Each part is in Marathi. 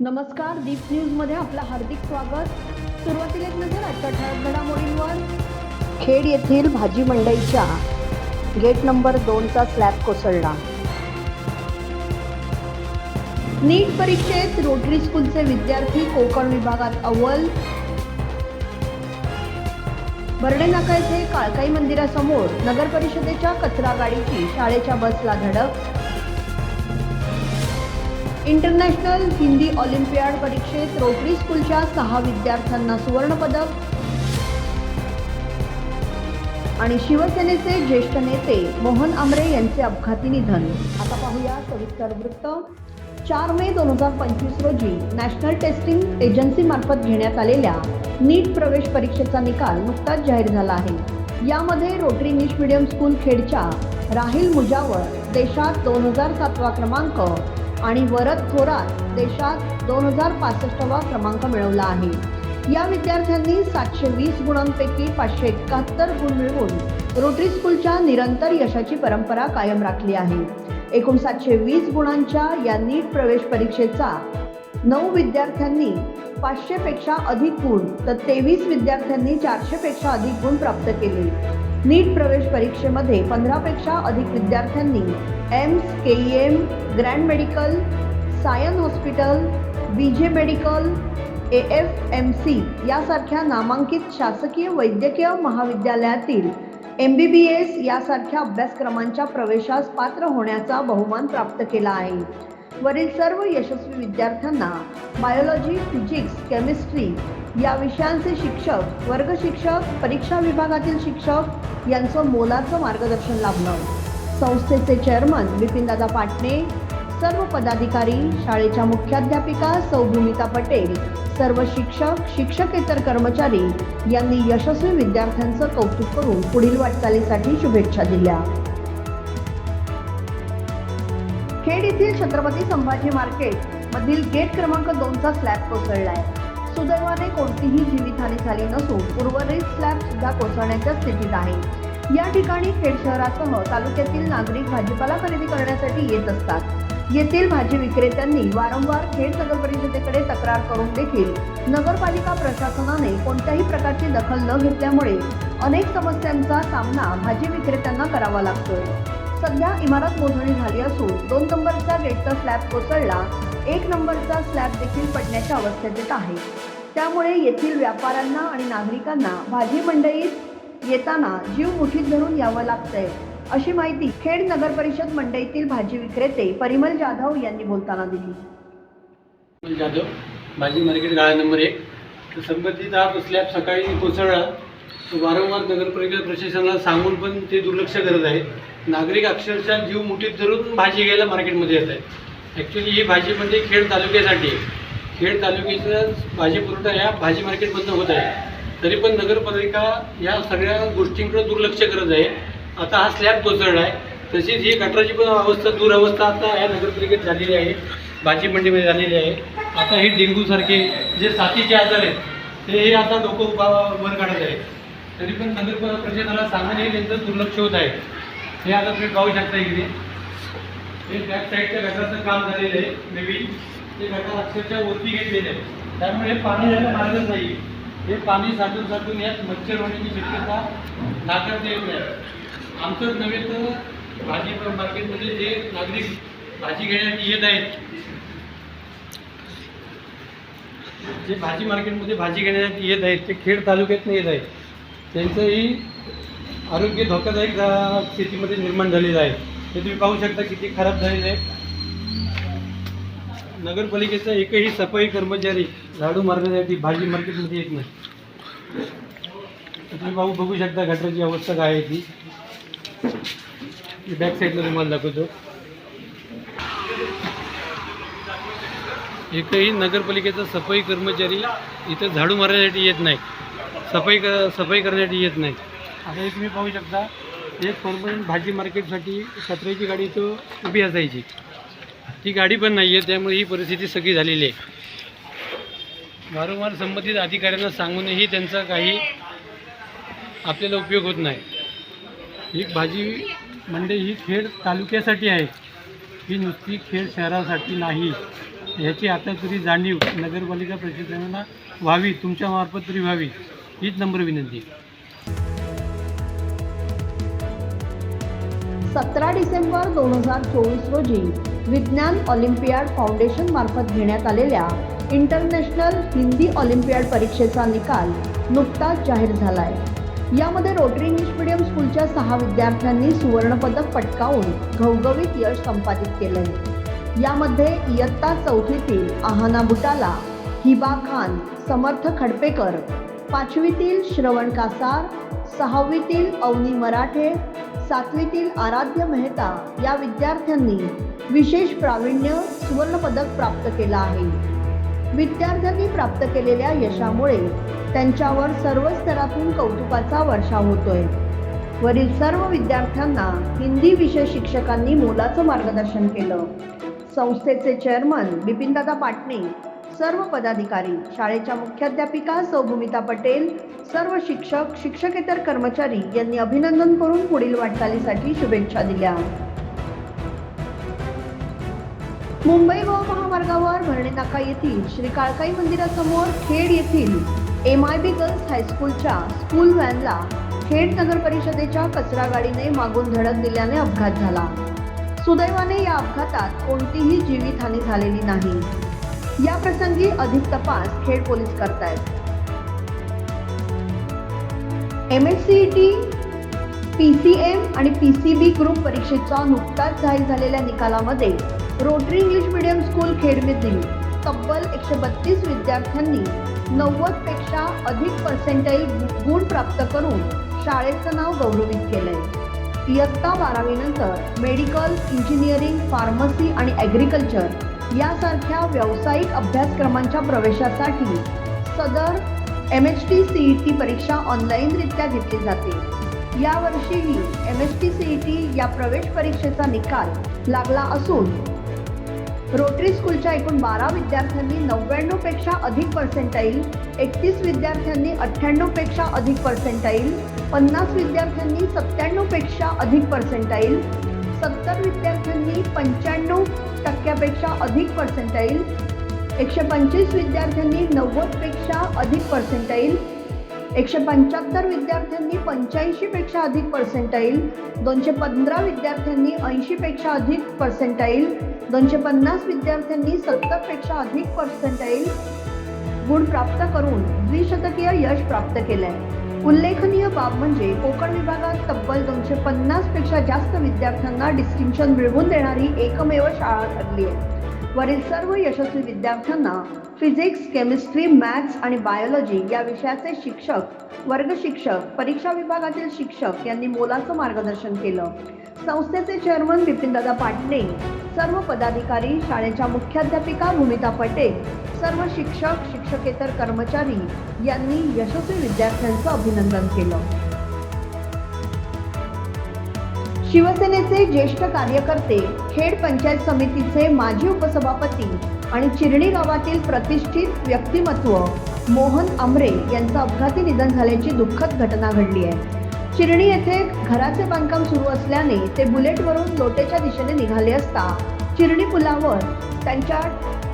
नमस्कार दीप न्यूजमध्ये आपलं हार्दिक स्वागत. सुरुवातीला एक नजर आजच्या ठळक घडामोडींवर. खेड येथील भाजी मंडईच्या गेट नंबर दोनचा स्लॅब कोसळला. नीट परीक्षेत रोटरी स्कूलचे विद्यार्थी कोकण विभागात अव्वल. बर्डे नाका येथे काळकाई मंदिरासमोर नगर परिषदेच्या कचरा गाडीची शाळेच्या बसला धडक. इंटरनॅशनल हिंदी ऑलिम्पियाड परीक्षेत रोटरी स्कूलच्या सहा विद्यार्थ्यांना सुवर्णपदक आणि शिवसेनेचे ज्येष्ठ नेते मोहन आमरे यांचे अपघाती निधन. आता पाहूया सविस्तर वृत्त. चार मे दोन हजार पंचवीस रोजी नॅशनल टेस्टिंग एजन्सीमार्फत घेण्यात आलेल्या नीट प्रवेश परीक्षेचा निकाल नुकताच जाहीर झाला आहे. यामध्ये रोटरी इंग्लिश मिडियम स्कूल खेडच्या राहिल मुजावर देशात दोन हजार सातवा क्रमांक आणि वरद थोरात देशात दोन हजार पासष्टवा क्रमांक मिळवला आहे. या विद्यार्थ्यांनी सातशे वीस गुणांपैकी पाचशे एकाहत्तर गुण मिळवून रोटरी स्कूलच्या निरंतर यशाची परंपरा कायम राखली आहे. एकूण सातशे वीस गुणांच्या या नीट प्रवेश परीक्षेचा नऊ विद्यार्थ्यांनी पाचशेपेक्षा अधिक गुण तर तेवीस विद्यार्थ्यांनी चारशेपेक्षा अधिक गुण प्राप्त केले. नीट प्रवेश परीक्षेमध्ये पंधरापेक्षा अधिक विद्यार्थ्यांनी AIIMS K E M grand medical Sion hospital B J medical A F M C यासारख्या नामांकित शासकीय वैद्यकीय महाविद्यालयातील एम बी बी एस यासारख्या अभ्यासक्रमांच्या प्रवेशास पात्र होण्याचा बहुमान प्राप्त केला आहे. वरील सर्व यशस्वी विद्यार्थ्यांना बायोलॉजी फिजिक्स केमिस्ट्री या विषयांचे शिक्षक वर्ग शिक्षक परीक्षा विभागातील शिक्षक यांचं मोलाचं मार्गदर्शन लाभलं. संस्थेचे चेअरमन विपिनदादा पाटणे सर्व पदाधिकारी शाळेच्या मुख्याध्यापिका सौभूमिता पटेल सर्व शिक्षक शिक्षकेतर कर्मचारी यांनी यशस्वी विद्यार्थ्यांचं कौतुक करून पुढील वाटचालीसाठी शुभेच्छा दिल्या. खेड येथील छत्रपती संभाजी मार्केट मधील गेट क्रमांक दोनचा स्लॅब कोसळलाय. सुदैवाने कोणतीही जीवितहानी झाली नसून उर्वरित स्लॅब सुद्धा कोसळण्याच्या स्थितीत आहे. या ठिकाणी खेड शहरासह तालुक्यातील नागरिक भाजीपाला खरेदी करण्यासाठी येत असतात. येथील भाजी विक्रेत्यांनी वारंवार खेड नगर परिषदेकडे तक्रार करून देखील नगरपालिका प्रशासनाने कोणत्याही प्रकारची दखल न घेतल्यामुळे अनेक समस्यांचा सामना भाजी विक्रेत्यांना करावा लागतोय. सध्या इमारत मोजणी झाली असून दोन नंबरचा गेटचा स्लॅब कोसळला एक नंबरचा स्लॅब देखील पडण्याच्या अवस्थेत येत आहे. त्यामुळे येथील व्यापाऱ्यांना आणि नागरिकांना भाजी मंडईत येताना जीव मुठीत धरून यावं लागतंय. अशी माहिती खेड नगर परिषद मंडईतील भाजी विक्रेते परिमल जाधव यांनी बोलताना दिली. जाधव भाजी मार्केट गाळा नंबर एक. तर संबंधित हा स्लॅब सकाळी कोसळला. तो वारंवार नगरपालिका प्रशासनाला सांगून पण ते दुर्लक्ष करत आहेत नागरिक अक्षरशः जीव मुठीत धरून भाजी घ्यायला मार्केटमध्ये येत आहेत. ॲक्च्युली ही भाजी म्हणजे खेड तालुक्यासाठी खेड तालुक्याचा भाजी पुरवठा या भाजी मार्केटमधून होत आहे. तरी पण नगरपालिका या सगळ्या गोष्टींकडे दुर्लक्ष करत आहे. आता हा स्लॅब कोसळला आहे. तशीच ही गटराची पण अवस्था दुरावस्था आता या नगरपालिकेत झालेली आहे. भाजी मंडीमध्ये झालेली आहे. आता हे डेंग्यूसारखे जे साथीचे आजार आहेत ते हे आता लोक वर काढत आहेत. तरी पण नगर प्रशासनाला सांगूनही त्यांचं दुर्लक्ष होत आहे. हे आता तुम्ही पाहू शकता इकडे. हे बॅक साईडच्या गटाराचं काम झालेलं आहे. नवीन. ते गटार अक्षरशः वरती घेतलेले आहे. त्यामुळे हे पाणी जायला मार्गच नाही हे पाणी साठून साठून यात मच्छर होण्याची शक्यता नाकारता येत नाही. आमचंच नव्हे तर भाजी मार्केटमध्ये जे नागरिक भाजी घेण्यासाठी येत आहेत जे भाजी मार्केटमध्ये भाजी घेण्यासाठी येत आहेत ते खेड तालुक्यातनं येत आहेत. त्यांचंही आरोग्य धोकादायक शेतीमध्ये स्थितीमध्ये निर्माण झालेलं आहे. ते तुम्ही पाहू शकता किती खराब झालेलं आहे. नगरपालिकेचा एकही सफाई कर्मचारी झाडू मारण्यासाठी भाजी मार्केटमध्ये येत नाही. तुम्ही भाऊ बघू शकता गटराची अवस्था काय आहे ती. बॅक साईडला तुम्हाला दाखवतो. एकही नगरपालिकेचा सफाई कर्मचारी इथं झाडू मारण्यासाठी येत नाही. सफाई कर सफाई करण्यासाठी येत नाही. आता हे तुम्ही पाहू शकता एक परमनंट भाजी मार्केटसाठी सत्राची गाडी तो उभी असायची. ती गाडी पण नाही आहे त्यामुळे ही परिस्थिती सगळी झालेली आहे. वारंवार संबंधित अधिकाऱ्यांना सांगूनही त्यांचा काही आपल्याला उपयोग होत नाही. ही भाजी मंडई ही खेड तालुक्यासाठी आहे. ही नुसती खेड शहरासाठी नाही. ह्याची आता तरी जाणीव नगरपालिका प्रशासनाला व्हावी तुमच्यामार्फत तरी व्हावी हीच नम्र विनंती. सतरा डिसेंबर दोन हजार चोवीस रोजी विज्ञान ऑलिम्पियाड फाउंडेशन मार्फत घेण्यात आलेल्या इंटरनॅशनल हिंदी ऑलिम्पियाड परीक्षेचा निकाल नुकताच जाहीर झालाय. यामध्ये रोटरी इंग्लिश मिडियम स्कूलच्या सहा विद्यार्थ्यांनी सुवर्णपदक पटकावून घवघवीत यश संपादित केलंय. यामध्ये इयत्ता चौथीतील आहाना बुटाला हिबा खान समर्थ खडपेकर पाचवीतील श्रवण कासार सहावीतील अवनी मराठे सातवीतील आराध्य मेहता या विद्यार्थ्यांनी विशेष प्रावीण्य सुवर्णपदक प्राप्त केलं आहे. विद्यार्थ्यांनी प्राप्त केलेल्या यशामुळे त्यांच्यावर सर्व स्तरातून कौतुकाचा वर्षाव होतोय. वरील सर्व विद्यार्थ्यांना हिंदी विषय शिक्षकांनी मोलाचं मार्गदर्शन केलं. संस्थेचे चेअरमन बिपिनदादा पाटणे सर्व पदाधिकारी शाळेच्या मुख्याध्यापिका सौभूमिता पटेल सर्व शिक्षक शिक्षकेतर कर्मचारी यांनी अभिनंदन करून पुढील वाटचालीसाठी शुभेच्छा दिल्या. मुंबई गोवा महामार्गावर भरणे नाका येथील श्री काळकाई मंदिरासमोर खेड येथील एम आय बी गर्ल्स हायस्कूलच्या स्कूल व्हॅनला खेड नगर परिषदेच्या कचरा गाडीने मागून धडक दिल्याने अपघात झाला. सुदैवाने या अपघातात कोणतीही जीवितहानी झालेली नाही. या प्रसंगी अधिक तपास खेड पोलीस करतायत. M S C T P C M आणि पी सी बी ग्रुप परीक्षेचा नुकताच जाहीर झालेल्या निकालामध्ये रोटरी इंग्लिश मीडियम स्कूल खेडमधील तब्बल एकशे बत्तीस विद्यार्थ्यांनी नव्वदपेक्षा अधिक पर्सेंटाईल गुण प्राप्त करून शाळेचं नाव गौरवित केलंय. इयत्ता बारावीनंतर मेडिकल इंजिनिअरिंग फार्मसी आणि ॲग्रिकल्चर यासारख्या व्यावसायिक अभ्यासक्रमांच्या प्रवेशासाठी सदर M H T C E T परीक्षा ऑनलाईनरित्या घेतली जाते. यावर्षीही M H T C E T या प्रवेश परीक्षेचा निकाल लागला असून रोटरी स्कूलच्या एकूण बारा विद्यार्थ्यांनी नव्याण्णवपेक्षा अधिक पर्सेंटाईल एकतीस विद्यार्थ्यांनी अठ्ठ्याण्णवपेक्षा अधिक पर्सेंटाईल पन्नास विद्यार्थ्यांनी सत्त्याण्णवपेक्षा अधिक पर्सेंटाईल सत्तर विद्यार्थ्यांनी पंच्याण्णव टक्क्यापेक्षा अधिक पर्सेंटाईल एकशे पंचवीस विद्यार्थ्यांनी नव्वदपेक्षा अधिक पर्सेंटाईल एकशे पंच्याहत्तर विद्यार्थ्यांनी पंच्याऐंशीपेक्षा अधिक पर्सेंटाईल दोनशे पंधरा विद्यार्थ्यांनी ऐंशीपेक्षा अधिक पर्सेंटाईल दोनशे पन्नास विद्यार्थ्यांनी सत्तरपेक्षा अधिक पर्सेंटाईल गुण प्राप्त करून द्विशतकीय यश प्राप्त केलंय. उल्लेखनीय बाब म्हणजे कोकण विभागात तब्बल दोनशे पन्नासपेक्षा जास्त विद्यार्थ्यांना डिस्टिंक्शन मिळवून देणारी एकमेव शाळा ठरली आहे वरील सर्व यशस्वी विद्यार्थ्यांना फिजिक्स केमिस्ट्री मॅथ्स आणि बायोलॉजी या विषयाचे शिक्षक वर्ग शिक्षक परीक्षा विभागातील शिक्षक यांनी मोलाचं मार्गदर्शन केलं. संस्थेचे चेअरमन बिपिनदादा पाटणे सर्व पदाधिकारी शाळेच्या मुख्याध्यापिका भूमिता पटेल सर्व शिक्षक शिक्षकेतर कर्मचारी यांनी यशस्वी विद्यार्थ्यांचं अभिनंदन केलं. शिवसेनेचे ज्येष्ठ कार्यकर्ते खेड पंचायत समितीचे माजी उपसभापती आणि चिरणी गावातील प्रतिष्ठित व्यक्तिमत्व मोहन आमरे यांचं अपघाती निधन झाल्याची दुःखद घटना घडली आहे. चिरणी येथे घराचे बांधकाम सुरू असल्याने ते बुलेटवरून लोटेच्या दिशेने निघाले असता चिरणी पुलावर त्यांच्या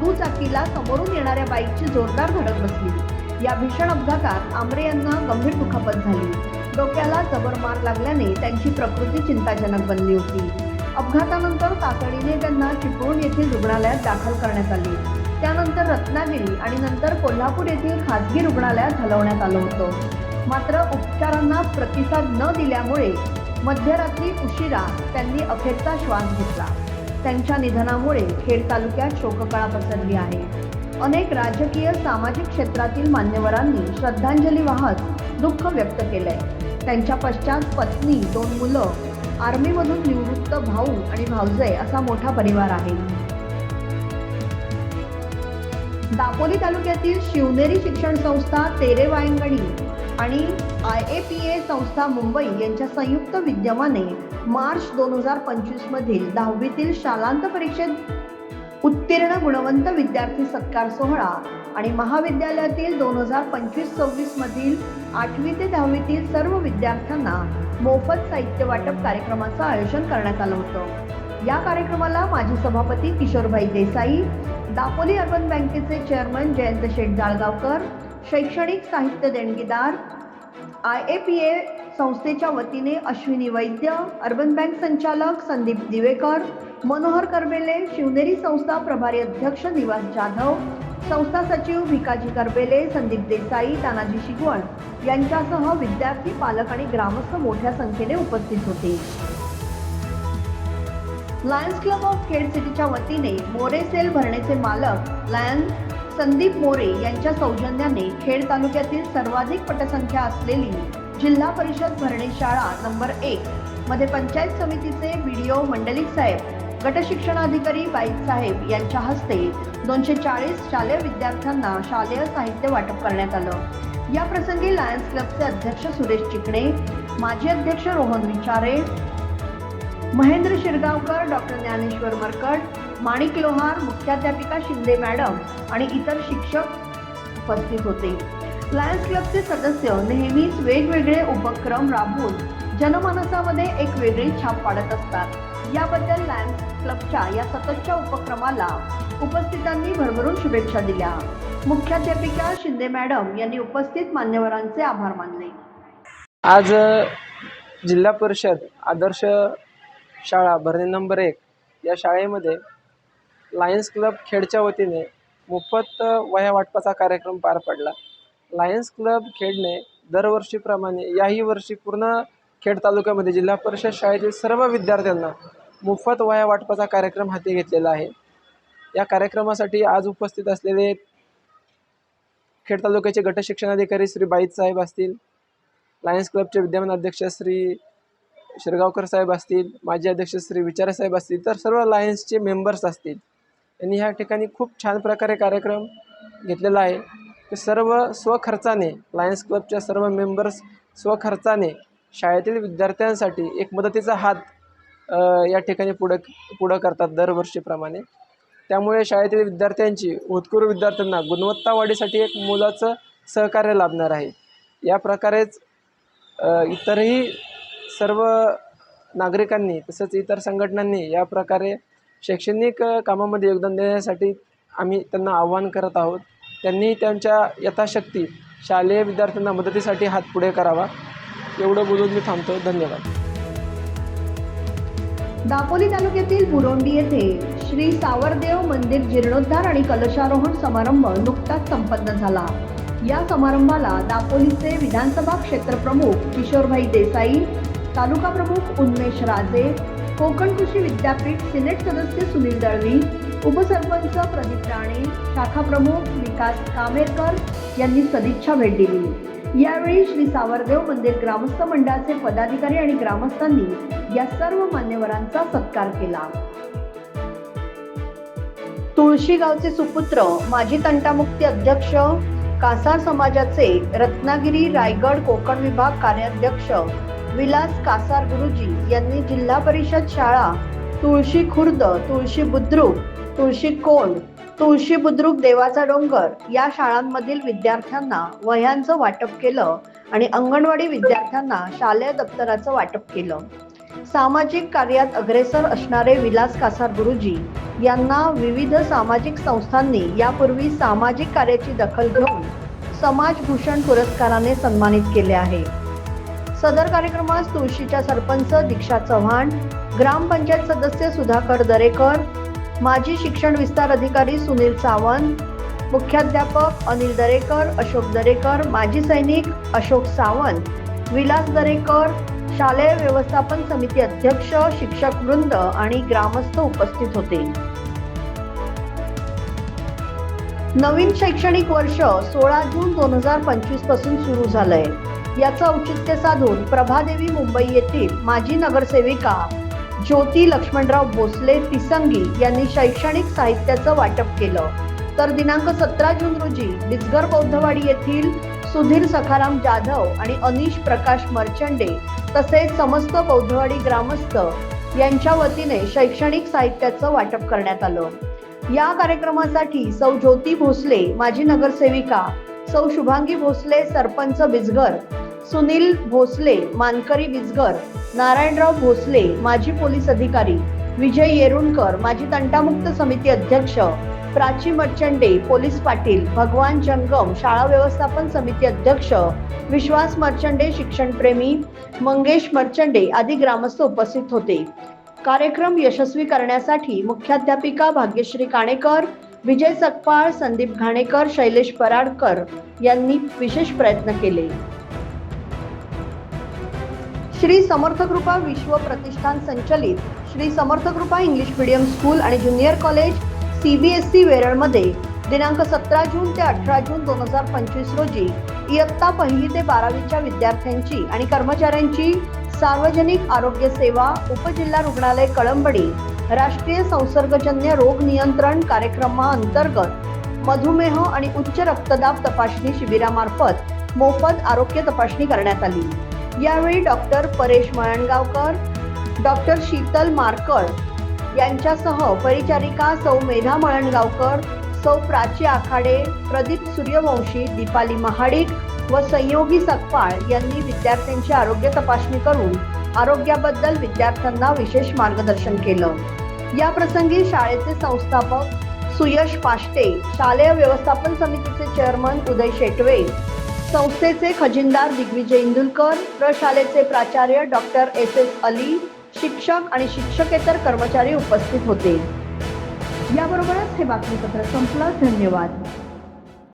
दुचाकीला समोरून येणाऱ्या बाईकची जोरदार धडक बसली. या भीषण अपघातात आमरे यांना गंभीर दुखापत झाली. डोक्याला जबर मार लागल्याने त्यांची प्रकृती चिंताजनक बनली होती. अपघातानंतर तातडीने त्यांना चिपळूण येथील रुग्णालयात दाखल करण्यात आले. त्यानंतर रत्नागिरी आणि नंतर कोल्हापूर येथील खासगी रुग्णालयात हलवण्यात आलं होतं. मात्र उपचारांना प्रतिसाद न दिल्यामुळे मध्यरात्री उशिरा त्यांनी अखेरचा श्वास घेतला. त्यांच्या निधनामुळे खेड तालुक्यात शोककळा पसरली आहे. अनेक राजकीय सामाजिक क्षेत्रातील मान्यवरांनी श्रद्धांजली वाहत दुःख व्यक्त केलंय. त्यांच्या पश्चात पत्नी दोन मुलं आर्मीमधून निवृत्त भाऊ आणि भावजय असा मोठा परिवार आहे. दापोली तालुक्यातील शिवनेरी शिक्षण संस्था तेरे वायंगणी आणि आय ए पी ए संस्था मुंबई यांच्या संयुक्त विद्यमाने मार्च दोन हजार पंचवीसमधील दहावीतील शालांत परीक्षेत उत्तीर्ण गुणवंत विद्यार्थी सत्कार सोहळा आणि महाविद्यालयातील दोन हजार पंचवीस सव्वीसमधील आठवी ते दहावीतील सर्व विद्यार्थ्यांना मोफत साहित्य वाटप कार्यक्रमाचं आयोजन करण्यात आलं होतं. या कार्यक्रमाला माजी सभापती किशोरभाई देसाई दापोली अर्बन बँकेचे चेअरमन जयंत शेठ जाळगावकर शैक्षणिक साहित्य देणगीदार आय ए पी ए संस्थेच्या वतीने अश्विनी वैद्य अर्बन बँक संचालक संदीप दिवेकर मनोहर करबेले शिवनेरी संस्था प्रभारी अध्यक्ष निवास जाधव संस्था सचिव भिकाजी करबेले संदीप देसाई तानाजी शिगवण यांच्यासह विद्यार्थी पालक आणि ग्रामस्थ मोठ्या संख्येने उपस्थित होते. लायन्स क्लब ऑफ खेड सिटीच्या वतीने मोरे सेल भरणेचे मालक लायन संदीप मोरे यांच्या सौजन्याने खेड तालुक्यातील सर्वाधिक पटसंख्या असलेली जिल्हा परिषद भरणे शाळा नंबर एक मध्ये पंचायत समितीचे बीडीओ मंडलिक साहेब गटशिक्षणाधिकारी बाईकसाहेब यांच्या हस्ते दोनशे चाळीस शालेय विद्यार्थ्यांना शालेय साहित्य वाटप करण्यात आलं. या प्रसंगी लायन्स क्लबचे अध्यक्ष सुरेश चिकणे माजी अध्यक्ष रोहन विचारे महेंद्र शिरगावकर डॉक्टर ज्ञानेश्वर मरकट माणिक लोहार मुख्याध्यापिका शिंदे मॅडम आणि इतर शिक्षक उपस्थित होते. लायन्स क्लबचे सदस्य नेहमीच वेगवेगळे उपक्रम राबवून जनमानसामध्ये एक वेगळी छाप पाडत असतात. याबद्दल लायन्स क्लबच्या या सततच्या उपक्रमाला उपस्थितांनी भरभरून शुभेच्छा दिल्या. मुख्याध्यापिका शिंदे मॅडम यांनी उपस्थित मान्यवरांचे आभार मानले. आज जिल्हा परिषद आदर्श शाळा भरणे नंबर एक या शाळेमध्ये लायन्स क्लब खेडच्या वतीने मोफत अ, वह्या वाटपाचा कार्यक्रम पार पडला. लायन्स क्लब खेडने दरवर्षीप्रमाणे याही वर्षी पूर्ण खेड तालुक्यामध्ये जिल्हा परिषद शाळेतील सर्व विद्यार्थ्यांना मोफत वह्या वाटपाचा कार्यक्रम हाती घेतलेला आहे. या कार्यक्रमासाठी आज उपस्थित असलेले खेड तालुक्याचे गट शिक्षणाधिकारी श्री बाईत साहेब असतील लायन्स क्लबचे विद्यमान अध्यक्ष श्री शिरगावकर साहेब असतील माजी अध्यक्ष श्री विचारे साहेब असतील तर सर्व लायन्सचे मेंबर्स असतील. यांनी ह्या ठिकाणी खूप छान प्रकारे कार्यक्रम घेतलेला आहे. ते सर्व स्वखर्चाने लायन्स क्लबच्या सर्व मेंबर्स स्वखर्चाने शाळेतील विद्यार्थ्यांसाठी एक मदतीचा हात या ठिकाणी पुढं पुढं करतात दरवर्षीप्रमाणे. त्यामुळे शाळेतील विद्यार्थ्यांची होतकरू विद्यार्थ्यांना गुणवत्ता वाढीसाठी एक मोलाचं सहकार्य लाभणार आहे. या प्रकारेच इतरही सर्व नागरिकांनी तसंच इतर संघटनांनी या प्रकारे शैक्षणिक कामामध्ये योगदान देण्यासाठी आम्ही त्यांना आव्हान करत आहोत. त्यांनी त्यांच्या यथाशक्ती शालेय विद्यार्थ्यांना मदतीसाठी हात पुढे करावा. एवढं बोलून मी थांबतो. धन्यवाद. दापोली तालुक्यातील बुरोंडी येथे श्री सावरदेव मंदिर जीर्णोद्धार आणि कलशारोहण समारंभ नुकताच संपन्न झाला. या समारंभाला दापोलीचे विधानसभा क्षेत्रप्रमुख किशोरभाई देसाई तालुका प्रमुख उन्मेष राजे कोकण कृषी विद्यापीठ सिनेट सदस्य सुनील दळवी उपसरपंच प्रदीप राणे शाखा प्रमुख विकास कामेरकर यांनी सदिच्छा भेट दिली. यावेळी श्री सावरदेव मंदिर ग्रामस्थ मंडळाचे पदाधिकारी आणि ग्रामस्थांनी या सर्व मान्यवरांचा सत्कार केला. तुळशीगावचे सुपुत्र माजी तंटामुक्ती अध्यक्ष कासार समाजाचे रत्नागिरी रायगड कोकण विभाग कार्याध्यक्ष विलास कासार गुरुजी यांनी जिल्हा परिषद शाळा तुळशी खुर्द तुळशी बुद्रुक तुळशी कोंड तुळशी बुद्रुक देवाचा डोंगर या शाळांमधील विद्यार्थ्यांना वह्यांचं वाटप केलं आणि अंगणवाडी विद्यार्थ्यांना शालेय दप्तराचं वाटप केलं. सामाजिक कार्यात अग्रेसर असणारे विलास कासार गुरुजी यांना विविध सामाजिक संस्थांनी यापूर्वी सामाजिक कार्याची दखल घेऊन समाजभूषण पुरस्काराने सन्मानित केले आहे. सदर कार्यक्रमास तुळशीच्या सरपंच दीक्षा चव्हाण ग्रामपंचायत सदस्य सुधाकर दरेकर माजी शिक्षण विस्तार अधिकारी सुनील सावंत मुख्याध्यापक अनिल दरेकर अशोक दरेकर माजी सैनिक अशोक सावंत विलास दरेकर शालेय व्यवस्थापन समिती अध्यक्ष शिक्षक वृंद आणि ग्रामस्थ उपस्थित होते. नवीन शैक्षणिक वर्ष सोळा जून दोन हजार पंचवीसपासून सुरू झालंय. याचं औचित्य साधून प्रभादेवी मुंबई येथील माजी नगरसेविका ज्योती लक्ष्मणराव भोसले तिसंगी यांनी शैक्षणिक साहित्याचं वाटप केलं. तर दिनांक सतरा जून रोजी बिजगर बौद्धवाडी येथील सुधीर सखाराम जाधव आणि अनिश प्रकाश मर्चंडे तसेच समस्त बौद्धवाडी ग्रामस्थ यांच्या वतीने शैक्षणिक साहित्याचं वाटप करण्यात आलं. या कार्यक्रमासाठी सौ ज्योती भोसले माजी नगरसेविका सौ शुभांगी भोसले सरपंच बिजगर सुनील भोसले मानकरी बिजगर नारायणराव भोसले माजी पोलीस अधिकारी. विजय येरुणकर माजी तंटामुक्त समिती अध्यक्ष. प्राची मर्चंडे पोलीस पाटील. भगवान जंगम शाळा व्यवस्थापन समिती अध्यक्ष. विश्वास मर्चंडे शिक्षणप्रेमी. मंगेश मर्चंडे आदी ग्रामस्थ उपस्थित होते. कार्यक्रम यशस्वी करण्यासाठी मुख्याध्यापिका भाग्यश्री काणेकर विजय सकपाळ संदीप घाणेकर शैलेश पराडकर यांनी विशेष प्रयत्न केले. श्री समर्थकृपा विश्व प्रतिष्ठान संचलित. Shri Samarthkrupa English medium school आणि junior college C B S C वेरळमध्ये दिनांक सतरा जून ते अठरा जून दोन हजार पंचवीस रोजी. इयत्ता पहिली ते बारावीच्या विद्यार्थ्यांची आणि कर्मचाऱ्यांची सार्वजनिक आरोग्य सेवा उपजिल्हा रुग्णालय कळंबडी राष्ट्रीय संसर्गजन्य रोग नियंत्रण कार्यक्रमाअंतर्गत मधुमेह आणि उच्च रक्तदाब तपासणी शिबिरामार्फत मोफत आरोग्य तपासणी करण्यात आली. यावेळी डॉक्टर परेश मळणगावकर डॉक्टर शीतल मारकळ यांच्यासह परिचारिका सौ मेधा मळणगावकर सौ प्राची आखाडे प्रदीप सूर्यवंशी दीपाली महाडिक व संयोगी सकपाळ यांनी विद्यार्थ्यांची आरोग्य तपासणी करून आरोग्याबद्दल विद्यार्थ्यांना विशेष मार्गदर्शन केलं. या प्रसंगी शाळेचे संस्थापक सुयश पाष्टे शालेय व्यवस्थापन समितीचे चेअरमन उदय शेटवे संस्थेचे खजिनदार दिग्विजय इंदुलकर प्रशालेचे प्राचार्य डॉक्टर एस एस अली शिक्षक आणि शिक्षकेतर कर्मचारी उपस्थित होते. याबरोबरच हे बातमीपत्र संपलं. धन्यवाद.